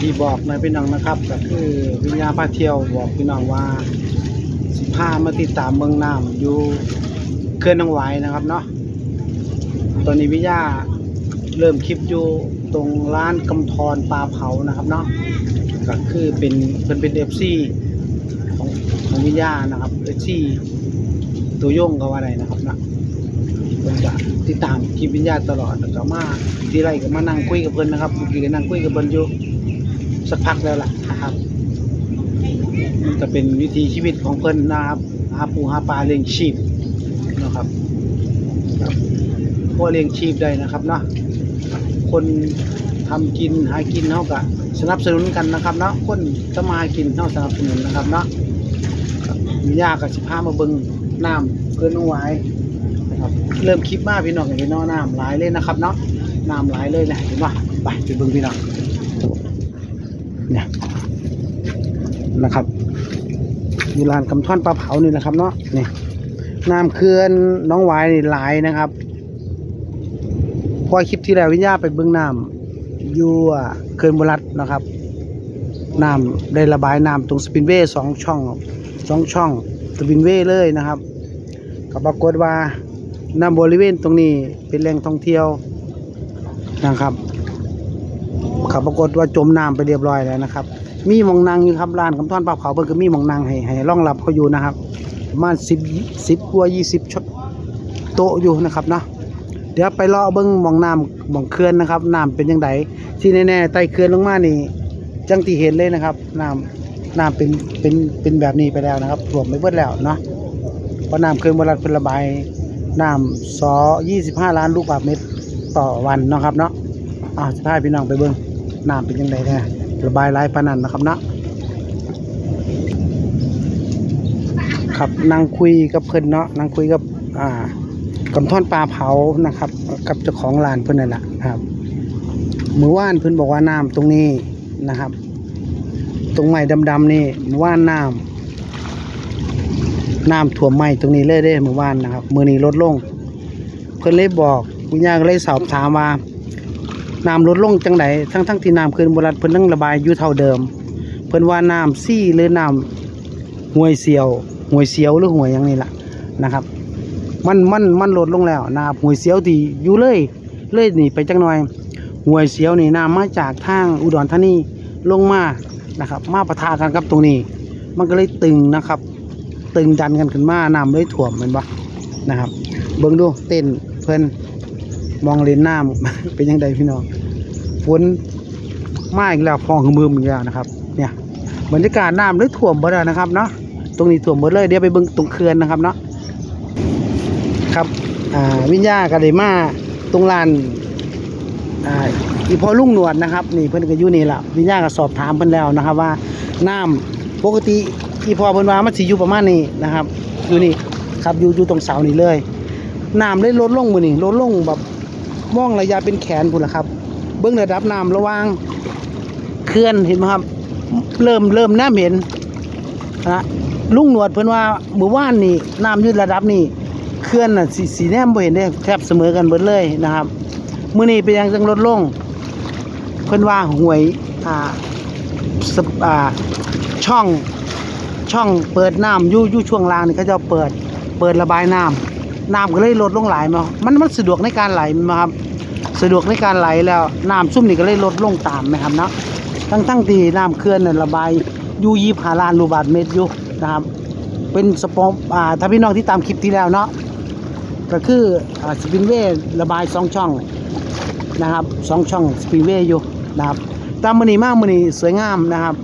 ที่บอกนะพี่น้องนะครับก็คือวิญญาพาเที่ยวบอกพี่น้องว่าสิพามาติดตามเมืองน้ำอยู่เขื่อนนางหวนะครับเนาะตอนนี้วิญญาเริ่มคลิปอยู่ตรงร้านกำธรปลาเผานะครับเนาะก็คือเป็นเป็นเป็นเอฟซีของของวิญญานะครับเอฟซีตัวย่งก็ว่าอะไรนะครับเนาะเพิ่นจะติดตามคลิปวิญญาตลอดแล้วก็มาทีไรก็มานั่งคุยกับเพิ่นนะครับเมื่อกี้ก็นั่งคุยกับเพิ่นอยู่ สักพักแล้วล่ะนะครับมันก็เป็นวิถีชีวิตของเพิ่นนะครับหาปูหาปลาเลี้ยงชีพนะครับครับพอเลี้ยงชีพได้นะครับเนาะคนทำกินหากินเฮาก็สนับสนุนกันนะครับเนาะคนทำมาหากินเฮาสนับสนุนนะครับเนาะครับวิญญาณก็สิพามาเบิ่งน้ำเพิ่อนเอาไว้นะครับเริ่มคลิปมาพี่น้องเห็นเนาะน้ำหลายเลยนะครับเนาะน้ำหลายเลยนะเห็นป่ะไปไปเบิ่งพี่น้อง เนี่ยนะครับอยู่ลานกำท่อนปลาเผานี่นะครับเนาะนี่น้ำเขื่อนน้องวายหลายนะครับพอคลิปที่แล้ววิญญาไปเบิ่งน้ำอยู่อะเขื่อนบุรัตนะครับน้ำได้ระบายน้ำตรงสปินเวย์สองช่องสองช่องสปินเวย์เลยนะครับก็ปรากฏว่าณบริเวณตรงนี้เป็นแหล่งท่องเที่ยวนะครับ ก็ปรากฏว่าจมน้ำไปเรียบร้อยแล้วนะครับ มีหมองนางอยู่ครับร้านคำท่อนปลาเผาเพิ่นก็มีหมองนางให้ให้รองรับเขาอยู่นะครับประมาณสิบสิบกว่ายี่สิบชดโต๊ะอยู่นะครับเนาะเดี๋ยวไปเลาะเบิ้งหมองน้ำหมองเขื่อนนะครับน้ำเป็นยังไงที่แน่ๆใต้เขื่อนลงมานี่จังที่เห็นเลยนะครับน้ำน้ำเป็นเป็นเป็นแบบนี้ไปแล้วนะครับท่วมไปเบิดแล้วเนาะเพราะน้ำเขื่อนบรัดเป็นระบายน้ำสอ25 ล้านลูกบาศก์เมตรต่อวันนะครับเนาะอ่าจะพาพี่น้องไปเบิ่ง น้ำเป็นยังไงแน่ระบายหลายปานันนะครับนะครับนั่งคุยกับเพิ่นเนาะนั่งคุยกับอ่ากำท่อนปลาเผานะครับ กับเจ้าของร้านเพิ่นนั่นแหละครับเมื่อวานเพิ่นบอกว่าน้ำตรงนี้นะครับ ตรงไม้ดำๆนี่เมื่อวานน้ำน้ำท่วมไหม้ตรงนี้เลยได้เมื่อวานนะครับมือนี้ลดลง เพิ่นเลยบอกวิญญาณก็เลยสอบถามว่า น้ำลดลงจังไดทั้งทั้งที่น้ำคืนบรัดเพิ่นต้องระบายอยู่เท่าเดิม เพิ่นว่าน้ำซี่หรือน้ำห่วยเสียวห่วยเสียวหรือห่วยหยังนี่ล่ะนะครับ มันมันมันลดลงแล้วนะครับห่วยเสียวที่อยู่เลยเลยนี่ไปจังหน่อยห่วยเสียวนี่น้ำมาจากทางอุดรธานีลงมานะครับ มาปะทะกันกับตรงนี้ มันก็เลยตึงนะครับ ตึงดันกันขึ้นมาน้ำเลยถ่วมแมันบ่นะครับ เบิ่งดูเต้นเพิ่น มองเลนน้ำเป็นยังไงพี่น้องฝนมาอีกแล้วฟองหืมๆอีกแล้วนะครับ เนี่ยบรรยากาศน้ำเลยถ่วมหมดแล้วนะครับเนาะตรงนี้ถ่วมหมดเลยเดี๋ยวไปเบิ่งตรงเขื่อนนะครับเนาะครับอ่าวิญญาก็ได้มาตรงลานอ่าอีพอลุงหนวดนะครับนี่เพิ่อนก็อยู่นี่แหละวิญญาก็สอบถามเพิ่อนแล้วนะครับ ว่าน้ำปกติอีพอเพิ่นว่ามันสิอยู่ประมาณนี้นะครับอยู่นี่ครับอยู่อยู่ตรงเสานี่เลยน้ำได้ลดลงมื้อนี้ลดลงแบบ มองระยะเป็นแขนพุ่นละครับ เบิ่งระดับน้ำระว่างเขื่อนเห็นไหมครับ เริ่มเริ่มน้ำเห็นนะลุงหนวดเพิ่นว่าเมื่อวานนี่น้ำยู่ระดับนี้เขื่อนน่ะสีสีแนมบ่เห็นได้แทบเสมอกันเบิดเลยนะครับมื้อนี้เป็นยังจังลดลงเพิ่นว่าหวยอ่าสอ่าช่องช่องเปิดน้ำอยู่อยู่ช่วงล่างนี่เขาจะเปิดเปิดระบายน้ำ น้ำก็เลยลดลงหลายมามันมันสะดวกในการไหลมาครับสะดวกในการไหลแล้วน้ำซุ่มนี่ก็เลยลดลงตามนะครับเนาะทั้งทั้งที่น้ำเขื่อนระบายอยู่ยี่าลานลูบาทเมตรอยู่นะครับ เป็นสปอมอ่าถ้าพี่น้องที่ตามคลิปที่แล้วเนาะก็คืออ่าสปินเวย์ระบายสองช่องนะครับสองช่องสปินเวย์อยู่นะครับตามมือนีมากมือนีสวยงามนะครับ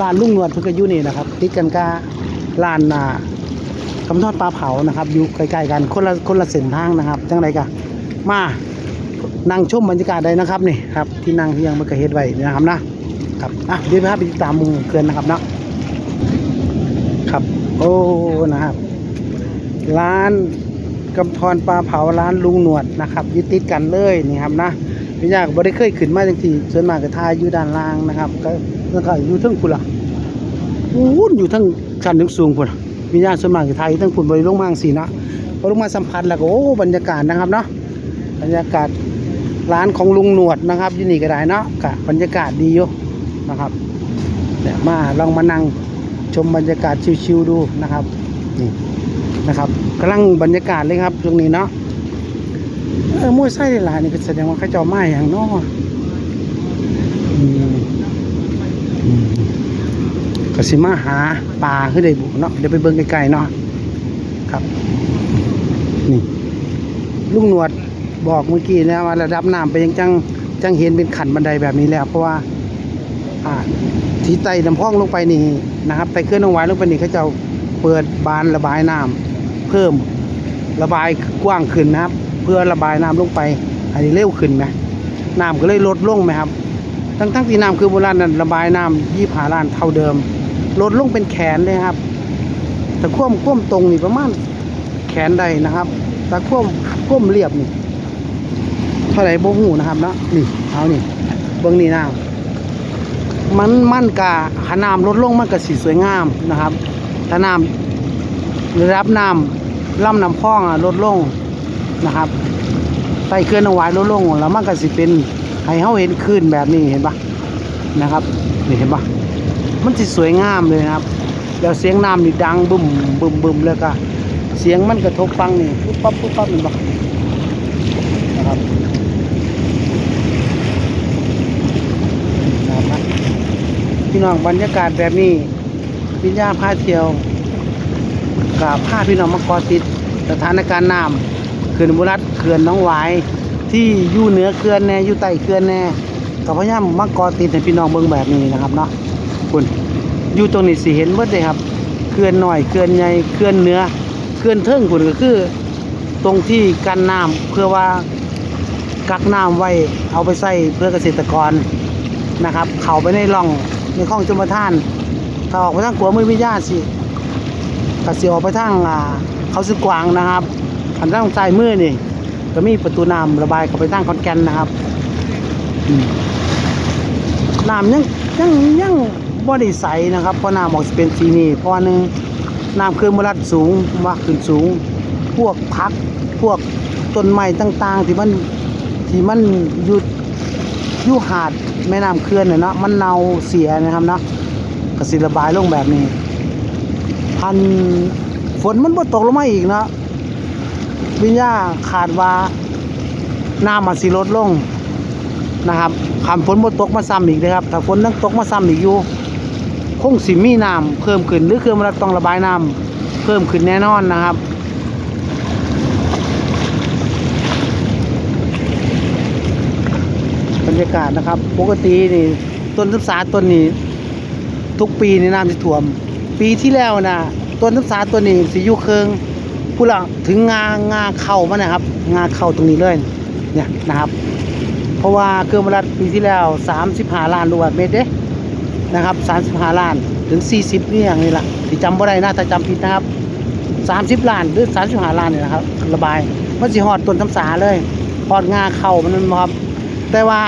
ร้านลุงนวดเพิ่นก็อยู่นี่นะครับติดกันกับร้านอ่า คำทอดปลาเผานะครับอยู่ใกล้ๆกันคนละคนละเส้นทางนะครับจังไรกะมานั่งชมบรรยากาศได้นะครับนี่ครับที่นั่งที่ยังไม่เคยเฮ็ดไว้นะครับนะครับอะเดี๋ยวพาไปติดตามมุงเกินนะครับเนาะครับโอ้นะครับ ร้านกำธรปลาเผาร้านลุงหนวดนะครับยู่ติดกันเลยนี่ครับนะพี่ยากบ่ได้เคยขึ้นมาจังทีส่วนมากก็ทายอยู่ด้านล่างนะครับ ก็แล้วก็อยู่ทั้งพุ่นล่ะอู้นอยู่ทั้งชั้นถึงสูงพุ่น ล่ะพี่ยากส่วนมากก็ทยอยู่เทั้งพุ่นบ่ได้ลงมาจังซี่นะพอลงมาสัมผัสแล้วก็โอ้บรรยากาศนะครับเนาะบรรยากาศร้านของลุงหนวดนะครับยู่นี่ก็ได้เนาะกะบรรยากาศดีอยู่นะครับเดี๋ยมาลองมานั่งชมบรรยากาศชิวๆดูนะครับนี่นะครับกำลังบรรยากาศเลยครับตรงนี้เนาะเออมวยไส้หลายนี่ก็แสดงว่าเขาเจ้ามาอย่างเนาะอืมอืม ก็สิมาหาปลาคือได้บุเนาะเดี๋ยวไปเบิ่งไกลๆเนาะครับ นี่ลุงหนวดบอกเมื่อกี้นะว่าระดับน้ำไปยังจังจังเห็นเป็นขันบันไดแบบนี้แล้ว เพราะว่าอ่าที่ไต่ลำพองลงไปนี่นะครับไต่เคลื่อนลงไว้ลงไปนี่เขาจะเปิดบานระบายน้ำเพิ่มระบายกว้างขึ้นนะครับ เพื่อระบายน้ำลงไปให้เร็วขึ้นไหมน้ำก็เลยลดลงไหมครับ ทั้งทั้งที่น้ำคือโบราณนั้นระบายน้ำยี่ผาล้านเท่าเดิม ลดลงเป็นแขนเลยครับแต่ควมควมตรงนี่ประมาณแขนใดนะครับแต่ควมควมเรียบนี่เท่าไหร่โบหูนะครับนะนี่เอานี่เบื้องนี่น้ำมันมั่นกะขน้ำลดลงมันก็สีสวยงามนะครับถ้าน้ำรับน้ำลำน้ำพองอะลดลงนะครับไต่เขื่อนเอาไว้ลดลงแล้วมันก็สิเป็นให้เฮาเห็นคลื่นแบบนี้เห็นปะนะครับนี่เห็นปะ มันสิสวยงามเลยครับ แล้วเสียงน้ำนี่ดังบึ้มบึ้มบึ้มแล้วก็เสียงมันกระทบฟังนี่ปุ๊บปั๊บปุ๊บปั๊บเห็นะครับนะครับพี่น้องบรรยากาศแบบนี้พิญญาพาเที่ยวกับพาพี่น้องมากอติดสถานการณ์น้ำเขื่อนบุรัตเขื่อนน้องหวายที่อยู่เหนือเขื่อนแน่อยู่ใต้เขื่อนแน่ก็พยายามมากอติดให้พี่น้องเบิ่งแบบนี้นะครับเนาะ คุณอยู่ตรงนี้สิเห็นเบิดเลยครับเขื่อนหน่อยเขื่อนใหญ่เขื่อนเนื้อเขื่อนเทิงคุณก็คือ ตรงที่กันน้ำเพื่อว่ากักน้ำไว้เอาไปใส่เพื่อเกษตรกรนะครับ เข้าไปในร่องในคลองจุมทานถ้าออกไปทางขัวมือวิญญาสิก็สิออกไปทางเขาสึกกวางนะครับอันทางซ้ายมือนี่ก็มีประตูน้ำระบายเข้าไปทางคอนแกนนะครับน้ำยังยังยัง บ่ได้ใสนะครับเพราะน้ำออกสิเป็นสีนี้เพราะว่าหนึ่งน้ำเคือนมลัดสูงมากขึ้นสูง พวกพักพวกต้นไม้ต่างๆ ที่มันที่มันอยู่อยู่หาดแม่น้ำเคลื่อนเนี่ยนาะมันเน่าเสียนะครับเนาะก็สิระบายลงแบบนี้ พันฝนมันบ่ตกลงมาอีกเนาะวิญญาขาดว่าน้ำมันสิลดลงนะครับคำฝนบ่ตกมาซ้ำอีกนะครับถ้าฝนยังตกมาซ้ำอีกอยู่ คงสิมีน้ำเพิ่มขึ้นหรือคือมันต้องระบายน้ำเพิ่มขึ้นแน่นอนนะครับบรรยากาศนะครับปกตินี่ต้นศึกษาต้นนี้ทุกปีในน้ำจะท่วม ปีที่แล้วนะต้นศึกษาต้นนี้สิอยู่เคืองผู้หลังถึงงางาเข่ามันนะครับ งาเข่าตรงนี้เลยเนี่ยนะครับ เพราะว่าเครื่องบรรลัดปีที่แล้ว 35ล้านลูกบาศก์เมตรเด้ นะครับ35ล้านถึง 40นี่อย่างนี้ละที่จำบ่ได้นะถ้าจำผิดนะครับ 30ล้านหรือ 35ล้านเนี่ยนะครับ ระบายมันสิฮอดต้นทำสาเลยฮอดงาเข้ามันนั่นครับ แต่ว่า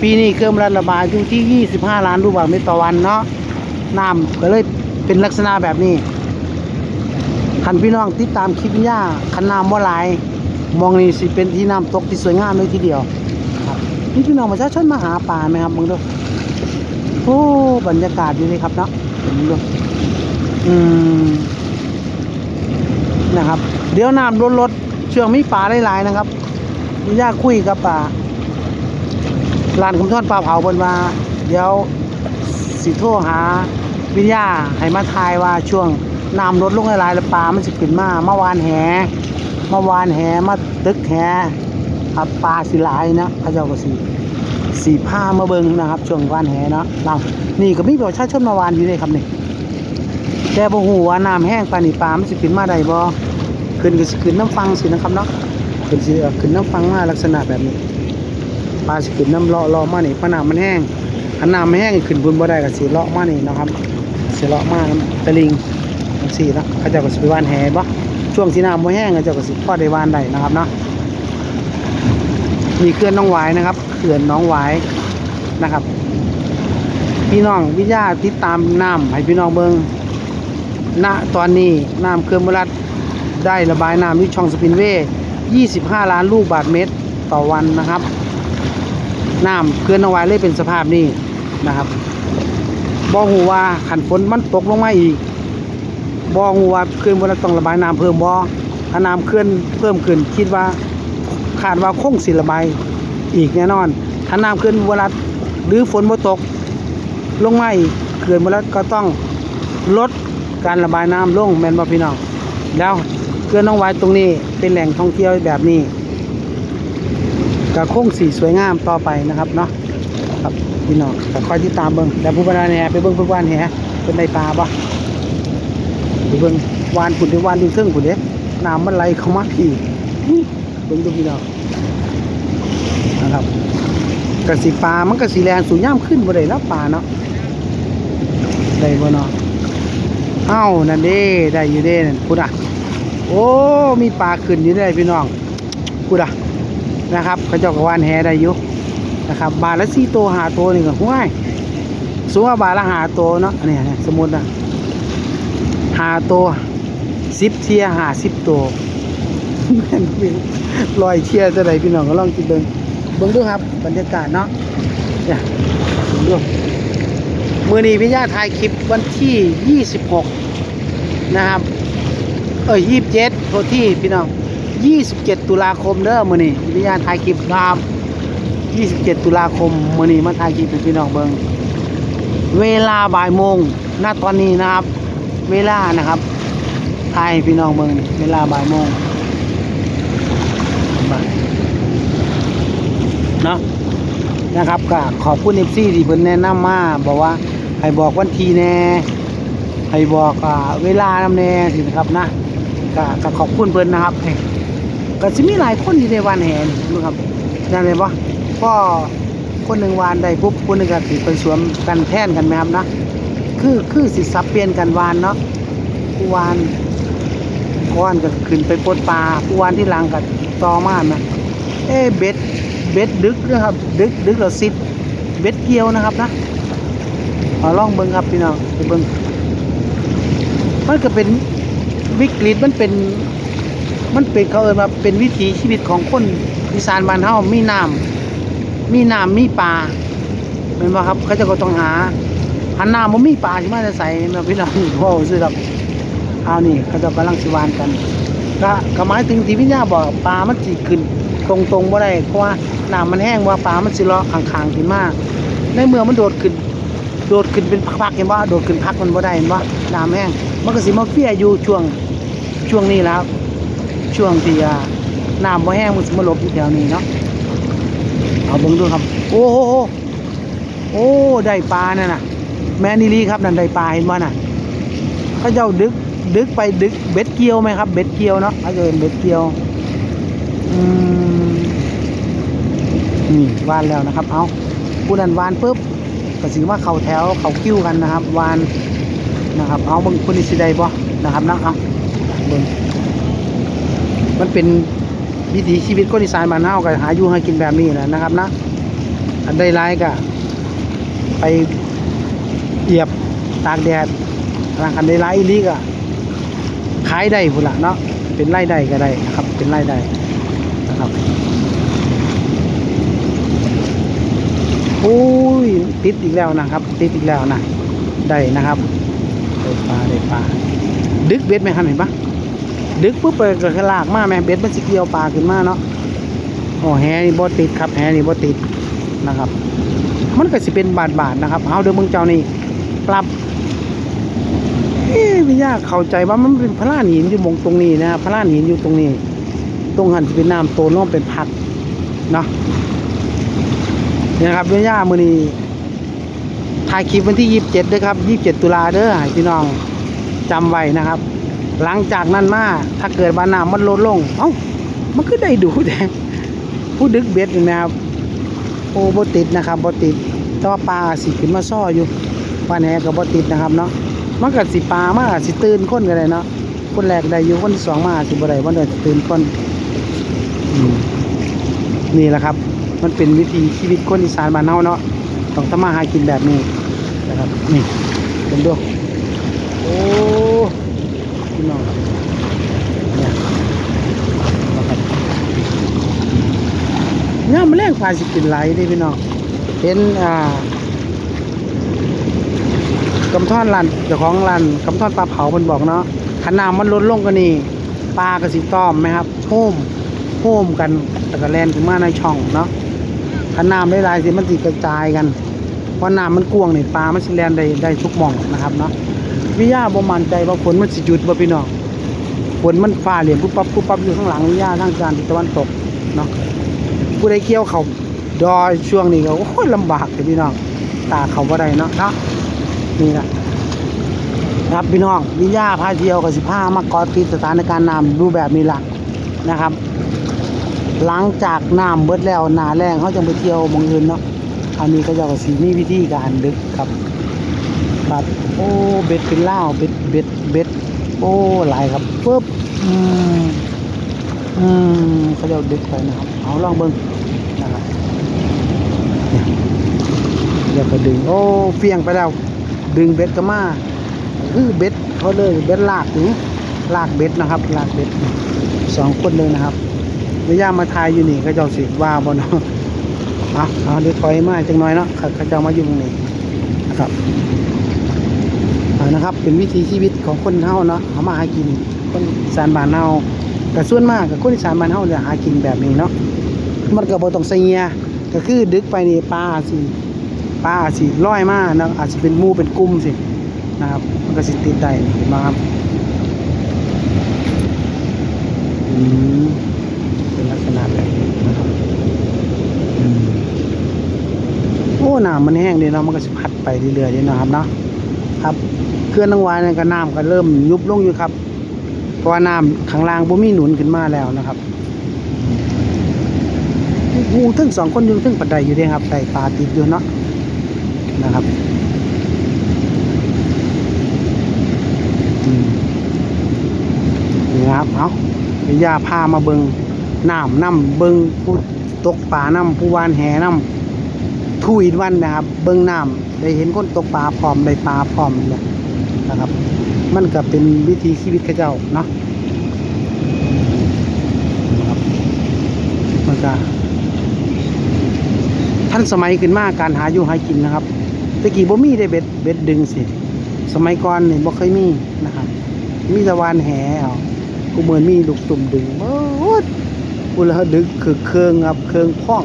ปีนี้เครื่องบรรลัดระบายอยู่ที่ 25 ล้านลูกบาศก์เมตรต่อวันเนาะน้ำก็เลยเป็นลักษณะแบบนี้คันพี่น้องติดตามคลิปย่าคันน้ำว่าลาย มองนี่สิเป็นที่น้ำตกที่สวยงามเลยทีเดียว ครับนี่พี่น้องประชาชนมาหาปลาไหมครับมึงดู โอ้บรรยากาศดีเลยครับเนาะอืมนะครับ เดี๋ยวน้ำลดลดช่วงมีปลาหลายๆนะครับมีย่าคุยกับปลาร้านคำทอดปลาเผาบนมาเดี๋ยวสิโทรหาวิญญาให้มาทายว่าช่วงน้ำลดลงหลายๆแล้วปลามันสิขึ้นมาเมื่อวานแหเมื่อวานแหมาตึกแหครับปลาสิหลายนะพระเจ้าก็สี สีผ้ามาเบิงนะครับ ช่วงวานแหเนาะเรานี่ก็มีประชาชนมาวานอยู่เลยครับนี่แต่บ่ฮู้ว่าน้ำแห้งปานนี้ปลามันสิขึ้นมาได้บ่ขึ้นก็สิขึ้นน้ำฟังสินะครับเนาะขึ้นสิเอ่อขึ้นน้ำฟังมาลักษณะแบบนี้ปลาสิขึ้นน้ำเลาะเลาะมานี่เพราะน้ำมันแห้งอันน้ำแห้งขึ้นบนบ่ได้ก็สิเลาะมานี่นะครับสิเลาะมาน้ำตะลิงจังซี่นะเขาจ้าก็สิไปวานแหบ่ช่วงที่น้ำบ่แห้งเขาเจ้าก็สิพอได้วานได้นะครับเนาะ มีเขื่อนน้องหวายนะครับเขื่อนน้องหวายนะครับ พี่น้องวิทยาติดตามน้ำให้พี่น้องเบิงณตอนนี้น้ำเขื่อนมรัดได้ระบายน้ำที่ช่องสปินเวย์25 ล้านลูกบาทเมตรต่อวันนะครับน้ำเขื่อนน้องวายเลยเป็นสภาพนี้นะครับบ่ฮู้ว่าขันฝนมันตกลงมาอีกบ่ฮู้ว่าเขื่อนบ่ได้ต้องระบายน้ำเพิ่มบ่ถ้าน้ำเขื่อนเพิ่มขึ้นคิดว่า คาดว่าคงสิระบายอีกแน่นอน ถ้าน้ำขื่อนบ่รัดหรือฝนบ่ตก ลงมาอีกเขื่อนบ่รัดก็ต้องลดการระบายน้ำลงแมนบ่พี่น้อง แล้วเขื่อนน้องวายตรงนี้เป็นแหล่งท่องเที่ยวแบบนี้ก็คงสีสวยงามต่อไปนะครับเนาะครับพี่น้องก็คอยติดตามเบิ่งแต่ผู้บรรดาแหนไปเบิ่งผู้บรรดาแหเป็นในปลาบ่ไปเบิ่งวานขุนไปวานดูเทิงขุนเด้น้ำมันไหลเข้ามาพี่ บิ่งดูพี่น้องนะครับกระสีปลามันกระสีแรงสูงย่ำขึ้นบ่ได้แล้วปลาเนาะได้บ่เนาะเอ้านั่นเด้ได้อยู่เด้นั่นพุดอะโอ้มีปลาขึ้นอยู่ได้พี่น้องพุดอะนะครับเขาเจ้ากวานแหได้อยู่นะครับบาทละสี่ตัวหาตัวนี่ก็ห้วยสูงว่าบาทละหาตัวเนาะอันนี้นะสมมตินะหาตัวสิบเทียหาสิบตัวแม่นพี่ ลอยเชียจะไหนพี่น้องก็ลองคิดเบิ่งเบิ่งดูครับบรรยากาศเนาะเนี่ยเบิ่งดูมือนี้พี่ย่าถ่ายคลิปวันที่ 26 นะครับ เออ27โทษที่พี่น้อง 27 ตุลาคมเด้อมือนี้วิญญาถ่ายคลิปนะครับ27 ตุลาคมมือนี้มาถ่ายคลิปให้พี่น้องเบิ่งเวลาบ่ายโมงณตอนนี้นะครับ เวลานะครับถ่ายให้พี่น้องเบิ่งเวลาบ่ายโมงบ่ายเนาะนะครับก็ขอบคุณ FC ที่เพิ่นแนะนำมาบอกว่าให้บอกวันที่แน่ให้บอกอเวลานำแน่สินะครับนะก็ก็ขอบคุณเพิ่นนะครับก็จะมีหลายคนอยู่ในวันแห่นี่นะครับยังไงบ่พ่อคนหนึ่งวานได้ปุ๊บคนหนึ่งก็สิไปสวมกันแท่นกันไหมครับนะคือคือสิสับเปลี่ยนกันวานเนาะผู้วานก้อนก็ขึ้นไปปดปลาผู้วานที่หลังก็ต่อมานะเอ้เบ็ด เบ็ดดึกนะครับ ดึกดึกเราซิดเบ็ดเกียวนะครับนะเอาลองเบิ่งครับพี่น้องไปเบิ่งมันก็เป็นวิกฤตมันเป็นมันเป็นเขาเอ่ยว่าเป็นวิถีชีวิตของคนอีสานบ้านเฮามีน้ำมีน้ำมีปลาเป็นว่าครับเขาจะก็ต้องหาหันน้ำบ่มีปลาสิมจะใส่นะพี่น้องพ่อซื้อครับเอานี่เขาจะกำลังสิวานกันก็ก็หมายถึงที่วิญญาบอกปลามันสิขึ้น ตรงๆบ่ได้เพราะว่า น้ำมันแห้งว่าปลามันสิเลาะขางๆขึ้นมาก ในเมื่อมันโดดขึ้น โดดขึ้นเป็นพักๆเห็นว่าโดดขึ้นพักมันบ่ได้เห็นว่าน้ำแห้ง มันก็สิมาเฟียอยู่ช่วงช่วงนี้แล้ว ช่วงที่อ่าน้ำบ่แห้งมันสิมาหลบอยู่แถวนี้เนาะเอาเบิ่งดูครับ โอ้โหโอ้ได้ปลาเนั่นน่ะแม่นิลีครับนั่นได้ปลาเห็นบ่าน่ะเขาเจ้าดึกดึกไปดึกเบ็ดเกียวไหมครับ เบ็ดเกียวเนาะเขาจะเป็นเบ็ดเกียวอืม นี่วานแล้วนะครับ เอาผู้นั้นวานปุ๊บก็สิว่าเขาแถวเขาคิ้วกันนะครับ วานนะครับ เอาเบิ่งคนนี้สิได้บ่นะครับนะเอาเบิ่งมันเป็นวิถีชีวิตคนอีสานบ้านเฮาก็หาอยู่หากินแบบนี้แหละนะครับนะอันใดร้ายก็ไปเหยียบตากแดดทางอันใดร้ายอีลีก็ขายได้พุ่นละเนาะเป็นไร่ได้ก็ได้นะครับ เป็นไร่ได้นะครับโอ้ยติดอีกแล้วนะครับ ติดอีกแล้วนะได้นะครับได้ปลาได้ปลาดึกเบ็ดไหมครับเห็นปะดึกปุ๊บไปก็ลากมาแม่เบ็ดมันสิเกี่ยวปลาขึ้นมาเนาะโอ้แหนี่บ่ติดครับแหนี่บ่ติดนะครับ มันก็สิเป็นบาทบาทนะครับเอาเดี๋ยวมึงเจ้านี่ปรับเอ๊ะพี่ยากเข้าใจว่ามันเป็นพระลานหินอยู่มงตรงนี้นะพระลานหินอยู่ตรงนี้ ตรงหันเป็นน้ำโตน้องเป็นพักเนาะ นี่นะครับพี่ยามือนีถ่ายคลิปวันที่27เด้อครับ27ตุลาเด้อพี่น้องจำไว้นะครับ หลังจากนั้นมาถ้าเกิดว่าน้ำมันลดลง เอ้ามันก็ได้ดูแต่ผู้ดึกเบ็ดนี่นะครับโอ้บ่ติดนะครับบ่ติดแต่ว่าปลาสิขึ้นมาซ่ออยู่ปลาแหนก็บ่ติดนะครับเนาะมันก็สิปลามาสิตื่นคนก็ได้เนาะคนแรกได้อยู่คนที่สองมาสิบ่ได้บ่ได้ตื่นคนนี่แหละครับ มันเป็นวิถีชีวิตคนอีสานบ้านเฮาเนาะต้องทำมาหากินแบบนี้นะครับนี่เป็นดูโอ้พี่น้องเนี่ยนะครับย่ามมอแรงปลาสิกินไหลายเด้พี่น้องเห็นอ่ากำท่อนร้านเจ้าของร้านกำท่อนปลาเผามันบอกเนาะขนาดมันลดลงก็นี่ปลากระสิต้อมไหมครับโฮมโฮมกันแต่ก็แลนขึ้นมาในช่องเนาะ ขนาดได้ลายสิมันสิกระจายกันเพราะน้ำมันกวางนี่ปลามันสิแลนได้ได้ทุกหม่องนะครับเนาะวิยาบ่มั่นใจว่าฝนมันสิหยุดบ่พี่น้องฝนมันฟ้าเหลี่ยมปุ๊บปั๊บปุ๊บปั๊บอยู่ข้างหลังวิยาทางการทิศตะวันตกเนาะผู้ใดเกี่ยวเขาดอยช่วงนี้ก็โอ้ยลำบากเลยพี่น้องตาเขาบ่ได้เนาะเนาะนี่นะนะครับพี่น้องวิญญาพาเที่ยวกับสิผ้ามากอติดสถานการณ์น้ำดูปแบบนี้ละนะครับ หลังจากน้ำเบิดแล้วหนาแรงเขาจะไปเที่ยวหมองอื่นเนาะอันนี้ก็จะกับสีมีวิธีการดึกครับครับโอ้เบ็ดเป็นล่าเบ็ดเบ็ดเบ็ดโอ้หลายครับปึ๊บอืมอืมเขาจะดึกไปนะครับเอาลองเบิ้งนะครับเนี่ยเดี๋ยวก็ดึงโอ้เฟียงไปแล้วดึงเบ็ดก็มาคือเบ็ดเขาเลยเบ็ดลากถึงลากเบ็ดนะครับ ลากเบ็ดสองคนเลยนะครับ ระยะมาทายอยู่นี่เขาเจ้าสิว่าบ่เนาะอาเอาเดี๋ยวถอยมาจังน้อยเนาะเขาเขาเจ้ามาอยู่ตรงนี้นะครับเอานะครับ เป็นวิถีชีวิตของคนเฮาเนาะเอามาหากินคนสานบ้านเฮาแต่ส่วนมากกับคนสานบ้านเฮาจะหากินแบบนี้เนาะมันก็บ่ต้องใส่เงียก็คือดึกไปนี่ปลาสิปลาสิลอยมากนะอาจสิเป็นมูเป็นกลุ่มสินะครับมันก็สิติดได้นี่เห็นบ่ครับอืมเป็นลักษณะแบบนี้นะครับอืมโอ้ น้ำมันแห้งดีเนาะมันก็สิพัดไปเรื่อยๆนี่เนาะครับเนาะครับเขื่อนนางวายนั่ก็น้ำก็เริ่มยุบลงอยู่ครับ เพราะว่าน้ำข้างล่างบ่มีหนุนขึ้นมาแล้วนะครับงูถึงสองคนอยุงถึงปัดไดอยู่เด้ครับไดปลาติดอยู่เนาะนะครับนี่ครับเอาเดี๋ยวยาพามาเบิงน้ำน้ำเบิงผู้ตกปลาน้ำผู้วานแหน้ำ ทุยวันนะครับ เบิงน้ำได้เห็นคนตกปลาพร้อมได้ปลาพร้อมเลยนะครับ มันก็เป็นวิธีชีวิตเขาเจ้าเนาะนะครับมันก็ทันสมัยขึ้นมากการหาอยู่หากินนะครับตะกี้บ่มีได้เบ็ดเบ็ดดึงสิ สมัยก่อนนี่บ่เคยมีนะครับ มีตะวานแหเอากูเหมือนมีลูกตุ่มดึงโอ้ดกูแล้วดึกคือเครื่องครับเครื่องพ่อง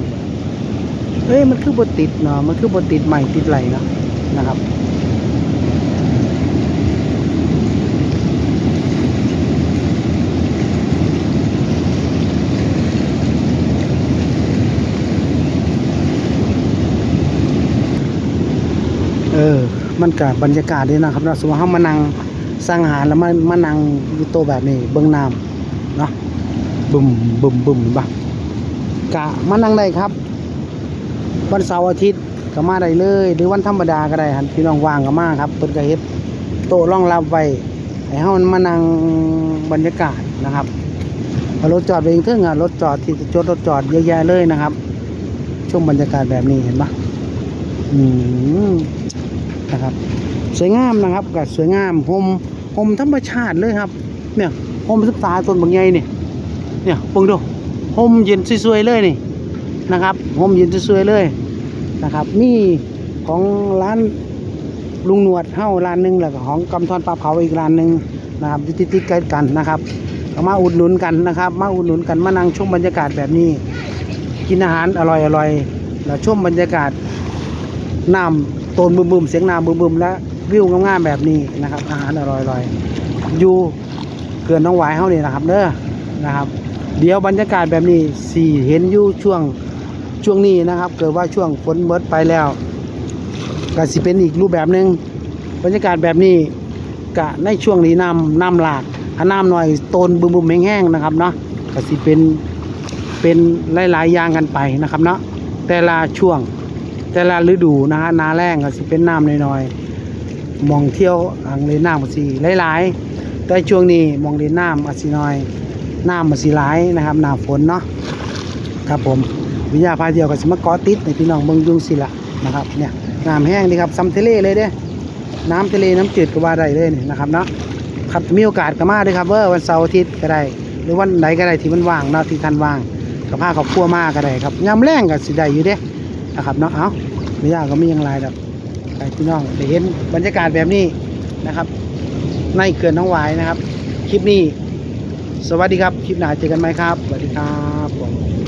เอ้ยมันคือบ่ติดเนาะมันคือบ่ติดใหม่ติดไหลเนาะนะครับเออ มันกับบรรยากาศดีนะครับเราสมมติว่ามานั่งสร้างอาหารแล้วมามานั่งอยู่โตแบบนี้เบื้องน้ำเนาะบึมบึมบึมบ้กะมานั่งได้ครับ วันเสาร์อาทิตย์ก็มาได้เลย หรือวันธรรมดาก็ได้ครับพี่น้องว่างก็มาครับเปิดกระเฮ็ดโต๊ะรองรับไว้ให้เฮามานั่งบรรยากาศนะครับรถจอดไปเองเท่งอะรถจอดที่จอดรถจอดเยอะแยะเลยนะครับ ช่วงบรรยากาศแบบนี้เห็นปะอืมนะครับ สวยงามนะครับกับสวยงามโฮมโฮมธรรมชาติเลยครับ เนี่ยโฮมศึกษาต้นบางใหญ่เนี่ยเนี่ยเบิ่งดูโฮมเย็นสวยๆเลยนี่นะครับโฮมเย็นสวยๆเลย นะครับ มีของร้านลุงหนวดเฮ้าร้านหนึ่งแล้วก็ของกำธรปลาเผาอีกร้านหนึ่งนะครับอยู่ติดๆกันนะครับมาอุดหนุนกันนะครับ มาอุดหนุนกันมานั่งชมบรรยากาศแบบนี้ กินอาหารอร่อยๆแล้วชมบรรยากาศน้ำโตนบึมๆเสียงน้ำบึมๆและวิวงามๆแบบนี้นะครับ อาหารอร่อยๆอยอยู่เกินน้องหวายเฮานี่นะครับเด้อนะครับ เดี๋ยวบรรยากาศแบบนี้สี่เห็นอยู่ช่วง ช่วงนี้นะครับ เกิดว่าช่วงฝนเบิดไปแล้วก็สิเป็นอีกรูปแบบหนึ่งบรรยากาศแบบนี้กะในช่วงนี้น้ำน้ำหลากถ้าน้ำหน่อยโตนบึมๆแห้งๆนะครับเนาะก็สิเป็นเป็นหลายๆอย่างกันไปนะครับเนาะแต่ละช่วงแต่ละฤดูนะฮะนาแรงก็สิเป็นน้ำน้อยๆมองเที่ยวอ่างเลนน้ำก็สิหลายๆ แต่ช่วงนี้มองเลนน้ำอาจสิน้อยน้ำมันสิหลายนะครับหน้าฝนเนาะครับผม วิญญาพาเดียวกับสมกอติดในพี่น้องเมืองยุงศิละนะครับเนี่ยน้ำแห้งดีครับซัมทะเลเลยเด้น้ำทะเลน้ำจืดก็ว่าได้เลยนี่นะครับเนาะครับมีโอกาสก็มาด้ยครับวอร์วันเสาร์อาทิตย์ก็ได้ หรือวันไหนก็ได้ที่มันว่างเนาะที่ทันว่างกับผ้าขับพัวมากก็ได้ครับยามแรงก็สิได้อยู่เด้นะครับเนาะเอ้าไม่ยาก็ไม่ยังไรแบบพี่น้องได้เห็นบรรยากาศแบบนี้นะครับในเขื่อนน้องวายนะครับ คลิปนี้ สวัสดีครับ คลิปหน้าเจอกันไหมครับ สวัสดีครับผม